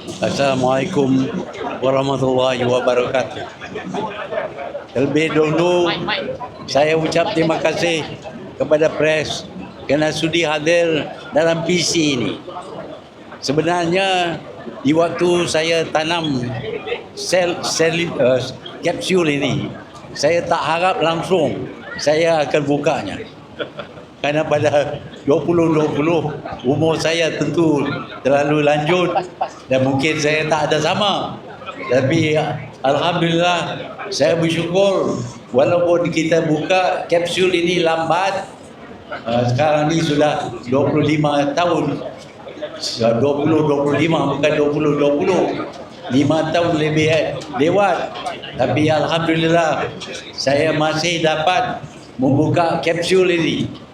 Assalamualaikum warahmatullahi wabarakatuh. Terlebih dahulu saya ucap terima kasih kepada pres kerana sudi hadir dalam PC ini. Sebenarnya di waktu saya tanam sel sel kapsul ini, saya tak harap langsung saya akan bukanya. Kerana pada 2020 umur saya tentu terlalu lanjut dan mungkin saya tak ada sama. Tapi alhamdulillah saya bersyukur walaupun kita buka kapsul ini lambat uh, sekarang ni sudah 25 tahun. 20 25 bukan 20 20 5 tahun lebih eh, lewat. Tapi alhamdulillah saya masih dapat membuka kapsul ini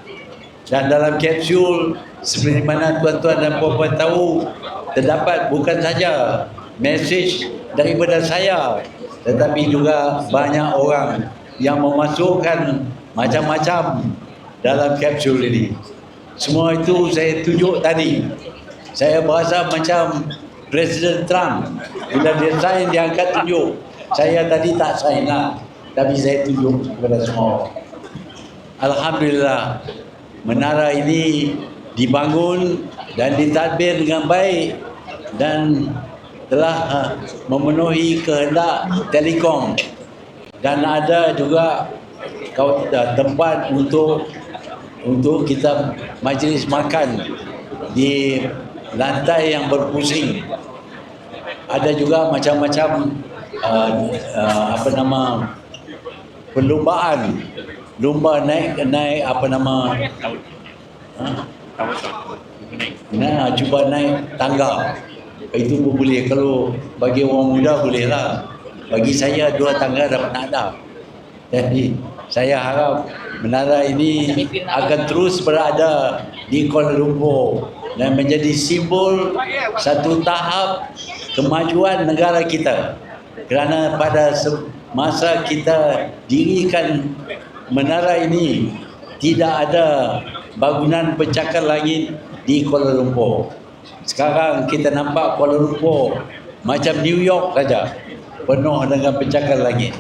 dan dalam kapsul seperti mana tuan-tuan dan puan-puan tahu terdapat bukan saja mesej daripada saya tetapi juga banyak orang yang memasukkan macam-macam dalam kapsul ini. Semua itu saya tunjuk tadi. Saya berasa macam Presiden Trump bila dia sign dia angkat tunjuk. Saya tadi tak sign lah tapi saya tunjuk kepada semua. Alhamdulillah menara ini dibangun dan ditadbir dengan baik dan telah uh, memenuhi kehendak telekom dan ada juga uh, tempat untuk untuk kita majlis makan di lantai yang berpusing. Ada juga macam-macam uh, uh, apa nama perlumbaan lumba naik naik apa nama ha? Nah, cuba naik tangga. Itu pun boleh. Kalau bagi orang muda boleh lah. Bagi saya dua tangga dapat nak ada. Jadi saya harap menara ini akan terus berada di Kuala Lumpur dan menjadi simbol satu tahap kemajuan negara kita. Kerana pada masa kita dirikan menara ini tidak ada bangunan pencakar langit di Kuala Lumpur. Sekarang kita nampak Kuala Lumpur macam New York saja penuh dengan pencakar langit.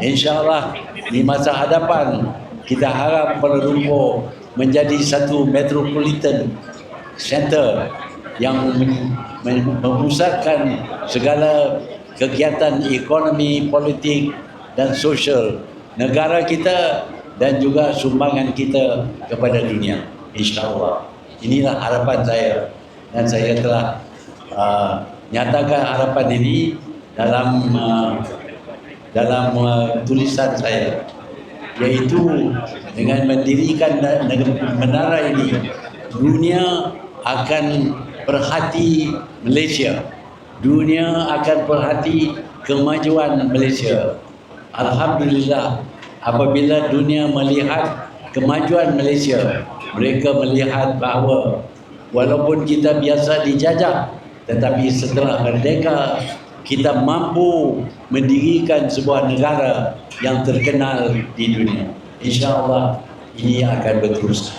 InsyaAllah di masa hadapan kita harap Kuala Lumpur menjadi satu metropolitan center yang memusatkan segala kegiatan ekonomi, politik dan sosial negara kita dan juga sumbangan kita kepada dunia. InsyaAllah. Inilah harapan saya dan saya telah uh, nyatakan harapan ini dalam uh, dalam uh, tulisan saya yaitu dengan mendirikan menara ini dunia akan perhati Malaysia dunia akan perhati kemajuan Malaysia Alhamdulillah apabila dunia melihat kemajuan Malaysia mereka melihat bahawa walaupun kita biasa dijajah tetapi setelah merdeka kita mampu mendirikan sebuah negara yang terkenal di dunia. Insyaallah ini akan berterus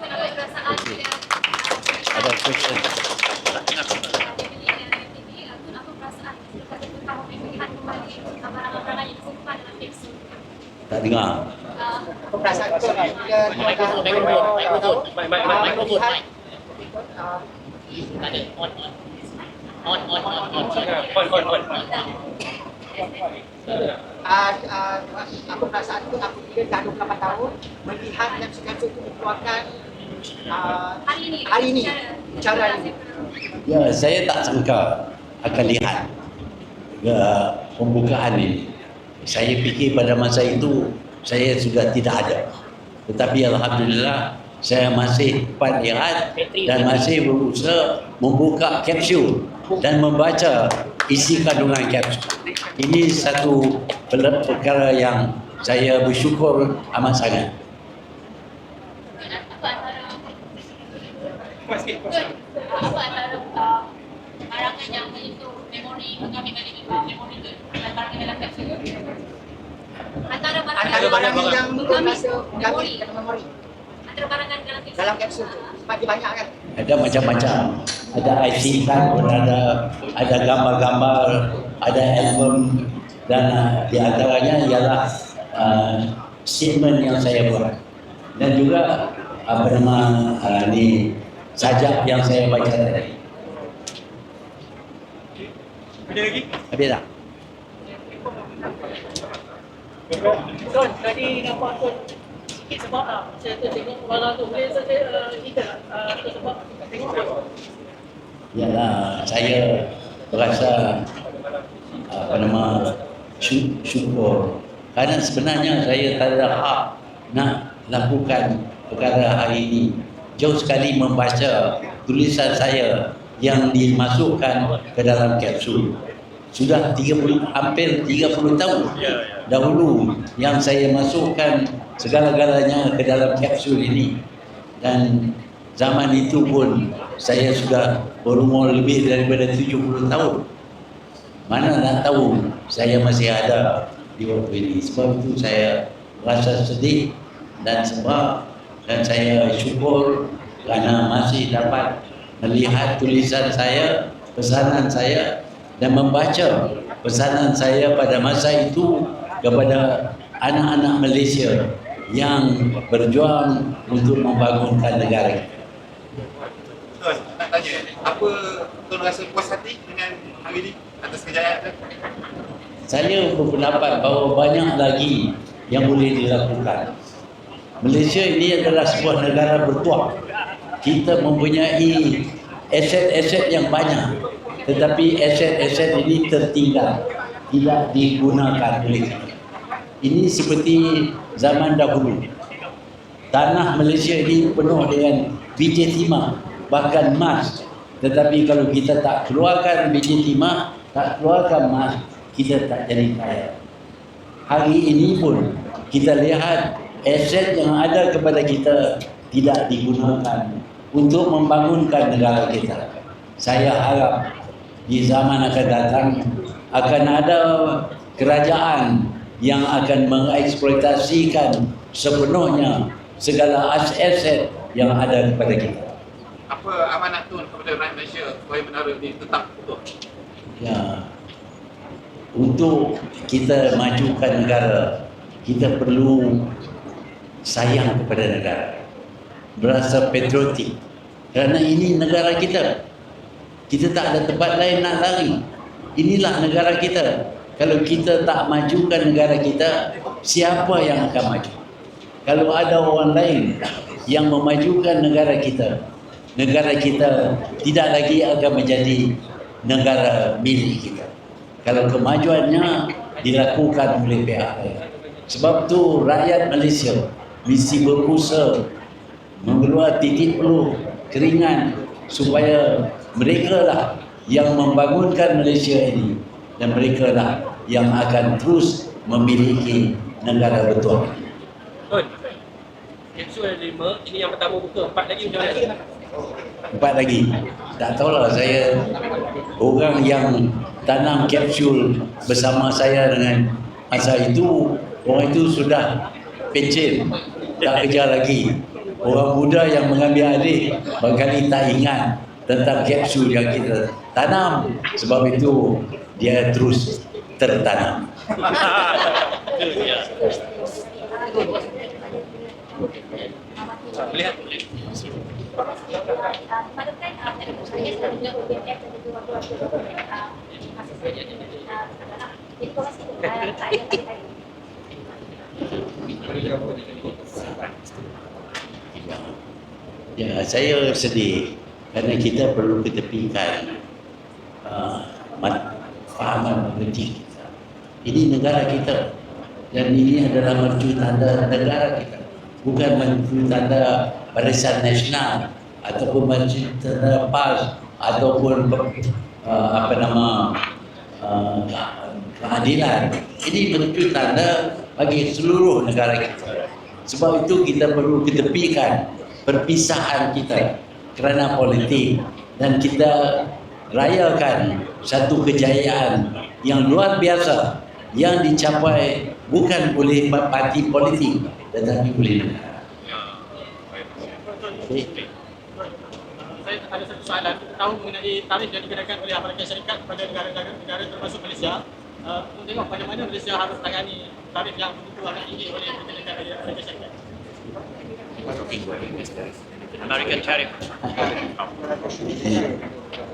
Apa perasaan bila ada question apa perasaan ketika satu tahun ini melihat kembali barang-barang yang disimpan dalam kapsul? tak dengar Uh, uh, apa perasaan tu apabila dah 28 tahun melihat kapsul-kapsul tu dikeluarkan uh, hari ini, hari ini cara ini Ya, saya tak sangka akan lihat uh, pembukaan ini. Saya fikir pada masa itu saya sudah tidak ada. Tetapi Alhamdulillah saya masih dapat lihat dan masih berusaha membuka kapsul dan membaca isi kandungan kapsul. Ini satu per- perkara yang saya bersyukur amat sangat. antara barang barang yang kami memori. Kami dalam memori. Antara barangan dalam kapsul dalam kapsul tu semakin banyak kan? Ada macam-macam. ada IC card pun ada. Ada gambar-gambar ada album. Dan uh, di antaranya ialah uh, statement yang saya buat. Dan juga apa nama uh, ni sajak yang saya baca tadi. Ada lagi? habis tak? Tuan, tadi nampak tu sikit sebab ah, saya tengok barang tu boleh saya uh, kita uh, sebab tengok apa? Yalah, saya berasa apa nama sy- syukur kerana sebenarnya saya tak ada hak nak lakukan perkara hari ini. Jauh sekali membaca tulisan saya yang dimasukkan ke dalam kapsul. Sudah 30 hampir 30 tahun dahulu yang saya masukkan segala-galanya ke dalam kapsul ini. Dan zaman itu pun saya sudah berumur lebih daripada 70 tahun. Mana nak tahu saya masih ada di waktu ini. Sebab itu saya rasa sedih dan sebab dan saya syukur kerana masih dapat melihat tulisan saya pesanan saya dan membaca pesanan saya pada masa itu kepada anak-anak Malaysia yang berjuang untuk membangunkan negara kita. Tuan, nak tanya, apa Tuan rasa puas hati dengan hari ini atas kejayaan? Saya berpendapat bahawa banyak lagi yang boleh dilakukan. Malaysia ini adalah sebuah negara bertuah. Kita mempunyai aset-aset yang banyak. Tetapi aset-aset ini tertinggal. Tidak digunakan oleh kita. Ini seperti zaman dahulu. Tanah Malaysia ini penuh dengan biji timah, bahkan emas. Tetapi kalau kita tak keluarkan biji timah, tak keluarkan emas, kita tak jadi kaya. Hari ini pun kita lihat aset yang ada kepada kita tidak digunakan untuk membangunkan negara kita. Saya harap di zaman akan datang akan ada kerajaan yang akan mengeksploitasikan sepenuhnya segala aset yang ada kepada kita. Apa amanat Tuan kepada rakyat Malaysia supaya menara ini tetap utuh? Ya. Untuk kita majukan negara, kita perlu sayang kepada negara. Berasa patriotik. Kerana ini negara kita. Kita tak ada tempat lain nak lari. Inilah negara kita. Kalau kita tak majukan negara kita, siapa yang akan maju? Kalau ada orang lain yang memajukan negara kita, negara kita tidak lagi akan menjadi negara milik kita. Kalau kemajuannya dilakukan oleh pihak lain. Sebab tu rakyat Malaysia mesti berusaha mengeluar titik peluh keringan supaya mereka lah yang membangunkan Malaysia ini dan mereka lah yang akan terus memiliki negara betul. Tuan, kapsul ada lima, ini yang pertama buka, empat lagi macam mana? Empat lagi. Tak tahulah saya orang yang tanam kapsul bersama saya dengan masa itu orang itu sudah pencen tak kerja lagi. Orang muda yang mengambil alih barangkali tak ingat tentang kapsul yang kita tanam sebab itu dia terus tertanam. Melihat boleh. Saya dan juga waktu-waktu masih jadi tak ada. Ya, saya sedih kerana kita perlu ketepikan uh, fahaman mengerti kita. Ini negara kita dan ini adalah mercu tanda negara kita. Bukan mercu tanda barisan nasional ataupun mercu tanda PAS ataupun uh, apa nama uh, keadilan. Ini mercu tanda bagi seluruh negara kita. Sebab itu kita perlu ketepikan perpisahan kita kerana politik dan kita rayakan satu kejayaan yang luar biasa yang dicapai bukan oleh parti politik tetapi oleh negara. Saya ada satu soalan. tahu mengenai tarif yang dikenakan oleh Amerika Syarikat kepada negara-negara negara termasuk Malaysia. Uh, untuk tengok bagaimana Malaysia harus tangani tarif yang begitu agak tinggi oleh negara Amerika Syarikat. American tariff.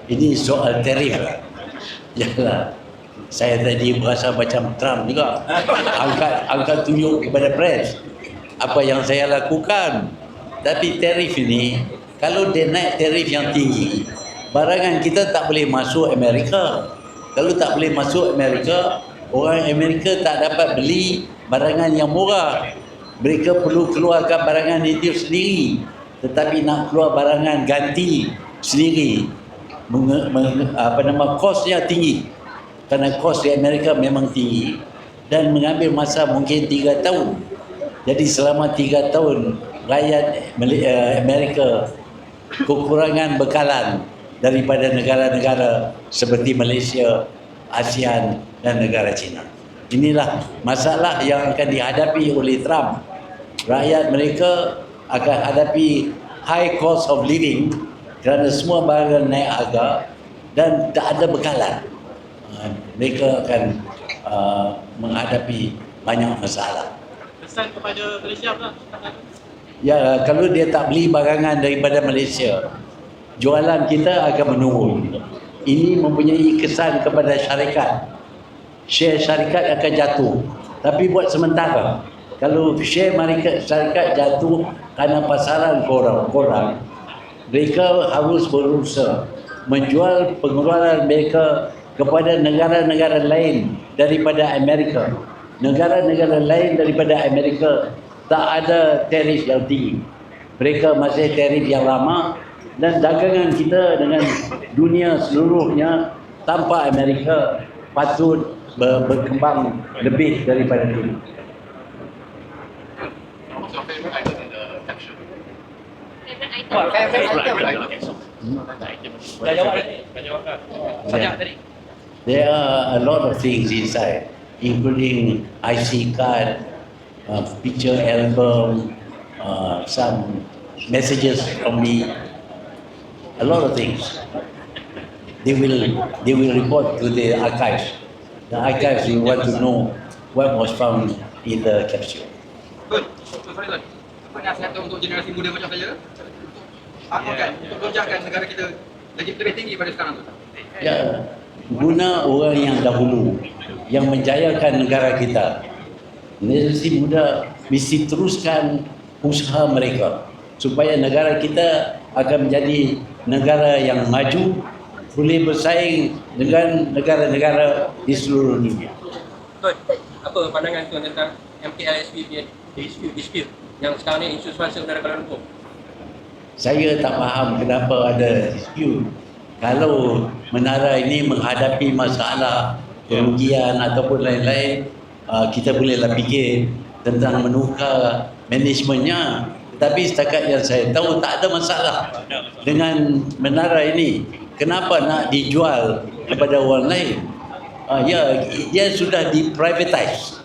Ini soal tarif. Yalah. Saya tadi berasa macam Trump juga. Angkat angkat tunjuk kepada press. Apa yang saya lakukan. Tapi tarif ini, kalau dia naik tarif yang tinggi, barangan kita tak boleh masuk Amerika. Kalau tak boleh masuk Amerika, orang Amerika tak dapat beli barangan yang murah. Mereka perlu keluarkan barangan itu sendiri. Tetapi nak keluar barangan ganti sendiri, menge, menge, apa nama kosnya tinggi. Kerana kos di Amerika memang tinggi dan mengambil masa mungkin tiga tahun. Jadi selama tiga tahun rakyat eh, Amerika kekurangan bekalan daripada negara-negara seperti Malaysia, ASEAN dan negara China. Inilah masalah yang akan dihadapi oleh Trump. Rakyat mereka akan hadapi high cost of living kerana semua barang naik harga dan tak ada bekalan. Uh, Mereka akan uh, menghadapi banyak masalah. Pesan kepada Malaysia pula. Ya, kalau dia tak beli barangan daripada Malaysia, jualan kita akan menurun. Ini mempunyai kesan kepada syarikat. Share syarikat akan jatuh. Tapi buat sementara, kalau share syarikat, syarikat jatuh kerana pasaran korang, korang mereka harus berusaha menjual pengeluaran mereka kepada negara-negara lain daripada Amerika. Negara-negara lain daripada Amerika tak ada tarif yang tinggi. Mereka masih tarif yang lama dan dagangan kita dengan dunia seluruhnya tanpa Amerika patut ber- berkembang lebih daripada dulu. What's your favorite item in the capsule? Favorite item. Favorite item. Dah jawab tadi. Dah jawab. Banyak tadi. There are a lot of things inside, including IC card, uh, picture album, uh, some messages from me, a lot of things. They will they will report to the archives. The archives will want to know what was found in the capsule. Betul. Sorry Tuan. Apa nasihat untuk generasi muda macam saya? Bangunkan untuk lonjakkan negara kita lagi lebih tinggi pada sekarang tu. Ya, guna orang yang dahulu yang menjayakan negara kita. Generasi muda mesti teruskan usaha mereka supaya negara kita akan menjadi negara yang maju boleh bersaing dengan negara-negara di seluruh dunia. Tuan, apa pandangan tuan tentang MKLSP punya dispute, dispute yang sekarang ni isu semasa Udara Kuala Lumpur? Saya tak faham kenapa ada dispute. Kalau menara ini menghadapi masalah kerugian ataupun lain-lain, uh, kita bolehlah fikir tentang menukar manajemennya. Tetapi setakat yang saya tahu tak ada masalah dengan menara ini. Kenapa nak dijual kepada orang lain? Uh, ya, dia sudah diprivatize.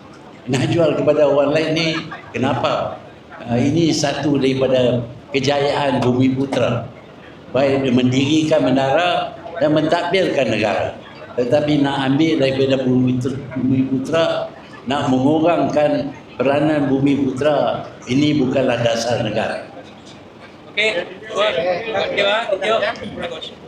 Nak jual kepada orang lain ni kenapa? Uh, ini satu daripada kejayaan Bumi Putra. Baik mendirikan menara dan mentadbirkan negara. Tetapi nak ambil daripada Bumi Putra, Bumi Putra nak mengurangkan peranan Bumi Putra ini bukanlah dasar negara. Okey. Terima kasih.